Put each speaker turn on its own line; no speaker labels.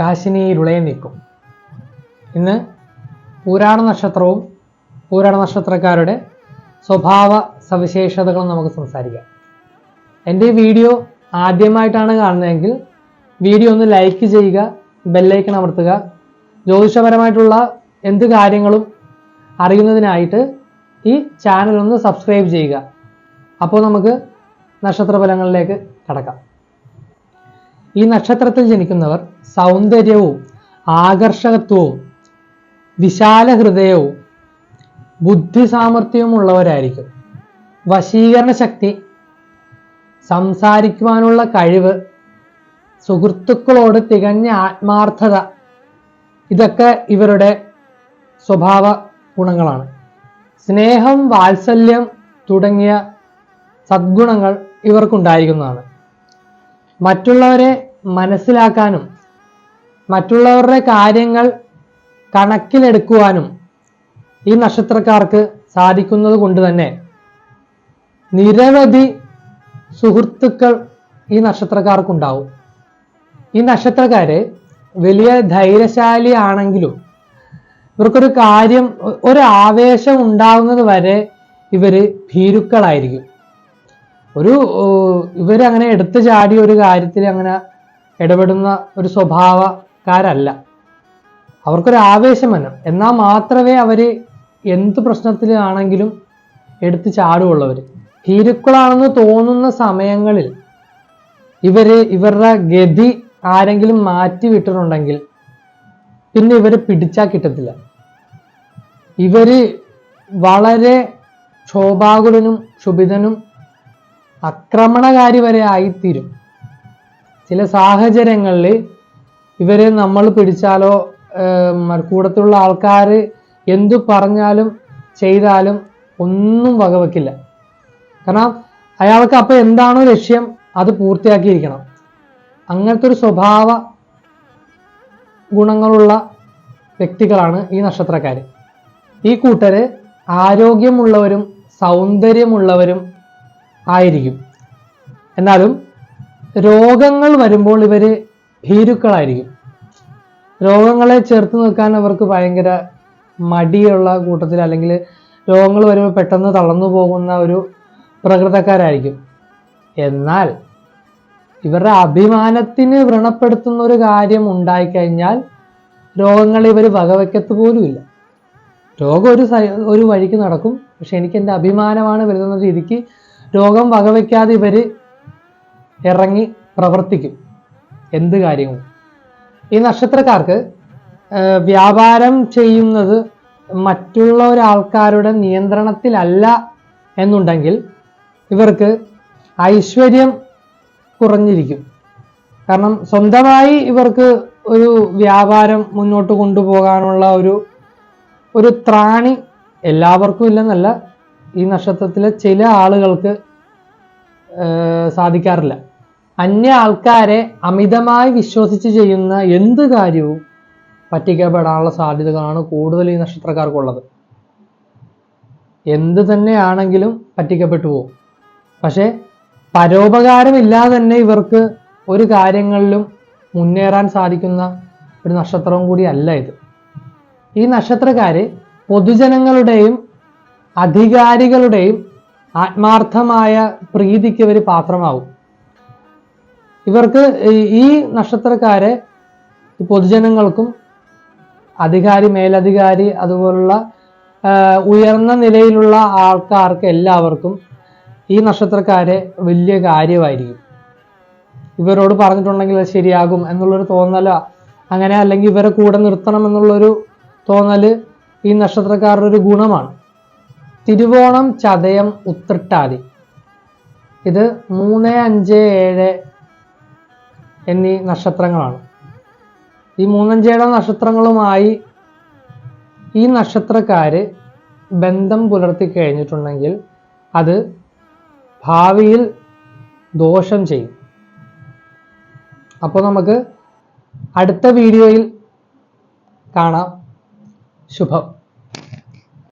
കാശിനിയിലുളയെ നിൽക്കും. ഇന്ന് പൂരാണ നക്ഷത്രവും പൂരാണ നക്ഷത്രക്കാരുടെ സ്വഭാവ സവിശേഷതകളും നമുക്ക് സംസാരിക്കാം. എന്റെ വീഡിയോ ആദ്യമായിട്ടാണ് കാണുന്നതെങ്കിൽ വീഡിയോ ഒന്ന് ലൈക്ക് ചെയ്യുക ബെല്ലൈക്കൺ അമർത്തുക. ജ്യോതിഷപരമായിട്ടുള്ള എന്ത് കാര്യങ്ങളും അറിയുന്നതിനായിട്ട് ഈ ചാനൽ ഒന്ന് സബ്സ്ക്രൈബ് ചെയ്യുക. അപ്പോൾ നമുക്ക് നക്ഷത്രഫലങ്ങളിലേക്ക് കടക്കാം. ഈ നക്ഷത്രത്തിൽ ജനിക്കുന്നവർ സൗന്ദര്യവും ആകർഷകത്വവും വിശാല ഹൃദയവും ബുദ്ധി സാമർഥ്യവും ഉള്ളവരായിരിക്കും വശീകരണ ശക്തി സംസാരിക്കുവാനുള്ള കഴിവ് സുഹൃത്തുക്കളോട് തികഞ്ഞ ആത്മാർത്ഥത ഇതൊക്കെ ഇവരുടെ സ്വഭാവ ഗുണങ്ങളാണ്. സ്നേഹം വാത്സല്യം തുടങ്ങിയ സദ്ഗുണങ്ങൾ ഇവർക്കുണ്ടായിരിക്കുന്നതാണ്. മറ്റുള്ളവരെ മനസ്സിലാക്കാനും മറ്റുള്ളവരുടെ കാര്യങ്ങൾ കണക്കിലെടുക്കുവാനും ഈ നക്ഷത്രക്കാർക്ക് സാധിക്കുന്നത് കൊണ്ട് തന്നെ നിരവധി സുഹൃത്തുക്കൾ ഈ നക്ഷത്രക്കാർക്കുണ്ടാവും. ഈ നക്ഷത്രക്കാര് വലിയ ധൈര്യശാലി ആണെങ്കിലും ഇവർക്കൊരു കാര്യം ഒരു ആവേശം ഉണ്ടാവുന്നത് വരെ ഇവർ ഭീരുക്കളായിരിക്കും. ഒരു ഇവരങ്ങനെ ഇവർ എടുത്തു ചാടി ഒരു കാര്യത്തിൽ അങ്ങനെ ഇടപെടുന്ന ഒരു സ്വഭാവക്കാരല്ല. അവർക്കൊരു ആവേശം വരണം എന്നാൽ മാത്രമേ അവർ എന്ത് പ്രശ്നത്തിലാണെങ്കിലും എടുത്ത് ചാടുള്ളവർ ഭീരുക്കളാണെന്ന് തോന്നുന്ന സമയങ്ങളിൽ ഇവർ ഇവരുടെ ഗതി ആരെങ്കിലും മാറ്റി വിട്ടിട്ടുണ്ടെങ്കിൽ പിന്നെ ഇവർ പിടിച്ചാൽ കിട്ടത്തില്ല. ഇവർ വളരെ ക്ഷോഭാകുലനും ക്ഷുഭിതനും ആക്രമണകാരി വരെ ആയിത്തീരും. ചില സാഹചര്യങ്ങളിൽ ഇവരെ നമ്മൾ പിടിച്ചാലോ കൂടത്തുള്ള ആൾക്കാർ എന്തു പറഞ്ഞാലും ചെയ്താലും ഒന്നും വകവെക്കില്ല. കാരണം അയാൾക്ക് അപ്പോൾ എന്താണോ ലക്ഷ്യം അത് പൂർത്തിയാക്കിയിരിക്കണം. അങ്ങനത്തെ ഒരു സ്വഭാവ ഗുണങ്ങളുള്ള വ്യക്തികളാണ് ഈ നക്ഷത്രക്കാർ ഈ കൂട്ടര് ആരോഗ്യമുള്ളവരും സൗന്ദര്യമുള്ളവരും ആയിരിക്കും. എന്നാലും രോഗങ്ങൾ വരുമ്പോൾ ഇവർ ഭീരുക്കളായിരിക്കും. രോഗങ്ങളെ ചേർത്ത് നിൽക്കാൻ അവർക്ക് ഭയങ്കര മടിയുള്ള കൂട്ടത്തിൽ അല്ലെങ്കിൽ രോഗങ്ങൾ വരുമ്പോൾ പെട്ടെന്ന് തളർന്നു പോകുന്ന ഒരു പ്രകൃതക്കാരായിരിക്കും. എന്നാൽ ഇവരുടെ അഭിമാനത്തിന് വ്രണപ്പെടുത്തുന്ന ഒരു കാര്യം ഉണ്ടായിക്കഴിഞ്ഞാൽ രോഗങ്ങൾ ഇവർ വകവയ്ക്കത്ത് പോലുമില്ല രോഗം ഒരു ഒരു വഴിക്ക് നടക്കും. പക്ഷെ എനിക്ക് എന്റെ അഭിമാനമാണ് വരുന്ന രീതിക്ക് രോഗം വകവയ്ക്കാതെ ഇവർ ഇറങ്ങി പ്രവർത്തിക്കും. എന്ത് കാര്യവും. ഈ നക്ഷത്രക്കാർക്ക് വ്യാപാരം ചെയ്യുന്നത് മറ്റുള്ള ഒരാൾക്കാരുടെ നിയന്ത്രണത്തിലല്ല എന്നുണ്ടെങ്കിൽ ഇവർക്ക് ഐശ്വര്യം കുറഞ്ഞിരിക്കും. കാരണം സ്വന്തമായി ഇവർക്ക് ഒരു വ്യാപാരം മുന്നോട്ട് കൊണ്ടുപോകാനുള്ള ഒരു ഒരു ത്രാണി എല്ലാവർക്കും ഇല്ലെന്നല്ല ഈ നക്ഷത്രത്തിലെ ചില ആളുകൾക്ക് സാധിക്കാറില്ല. അന്യ ആൾക്കാരെ അമിതമായി വിശ്വസിച്ച് ചെയ്യുന്ന എന്ത് കാര്യവും പറ്റിക്കപ്പെടാനുള്ള സാധ്യതകളാണ് കൂടുതൽ ഈ നക്ഷത്രക്കാർക്കുള്ളത്. എന്ത് തന്നെയാണെങ്കിലും പറ്റിക്കപ്പെട്ടു പോകും. പക്ഷേ പരോപകാരമില്ലാതെ തന്നെ ഇവർക്ക് ഒരു കാര്യങ്ങളിലും മുന്നേറാൻ സാധിക്കുന്ന ഒരു നക്ഷത്രവും കൂടി അല്ല ഇത്. ഈ നക്ഷത്രക്കാര് പൊതുജനങ്ങളുടെയും അധികാരികളുടെയും ആത്മാർത്ഥമായ പ്രീതിക്ക് ഇവർ പാത്രമാവും. ഇവർക്ക് ഈ- നക്ഷത്രക്കാരെ പൊതുജനങ്ങൾക്കും അധികാരി മേലധികാരി അതുപോലുള്ള ഉയർന്ന നിലയിലുള്ള ആൾക്കാർക്ക് എല്ലാവർക്കും ഈ നക്ഷത്രക്കാരെ വലിയ കാര്യമായിരിക്കും. ഇവരോട് പറഞ്ഞിട്ടുണ്ടെങ്കിൽ അത് ശരിയാകും എന്നുള്ളൊരു തോന്നല. അങ്ങനെ അല്ലെങ്കിൽ ഇവരെ കൂടെ നിർത്തണം എന്നുള്ളൊരു തോന്നൽ ഈ നക്ഷത്രക്കാരുടെ ഒരു ഗുണമാണ്. തിരുവോണം ചതയം ഉത്രട്ടാതി. ഇത് മൂന്ന് അഞ്ച് ഏഴ് എന്നീ നക്ഷത്രങ്ങളാണ്. ഈ മൂന്നഞ്ചേഴ നക്ഷത്രങ്ങളുമായി ഈ നക്ഷത്രക്കാര് ബന്ധം പുലർത്തി കഴിഞ്ഞിട്ടുണ്ടെങ്കിൽ അത് ഭാവിയിൽ ദോഷം ചെയ്യും. അപ്പോൾ നമുക്ക് അടുത്ത വീഡിയോയിൽ കാണാം. ശുഭം.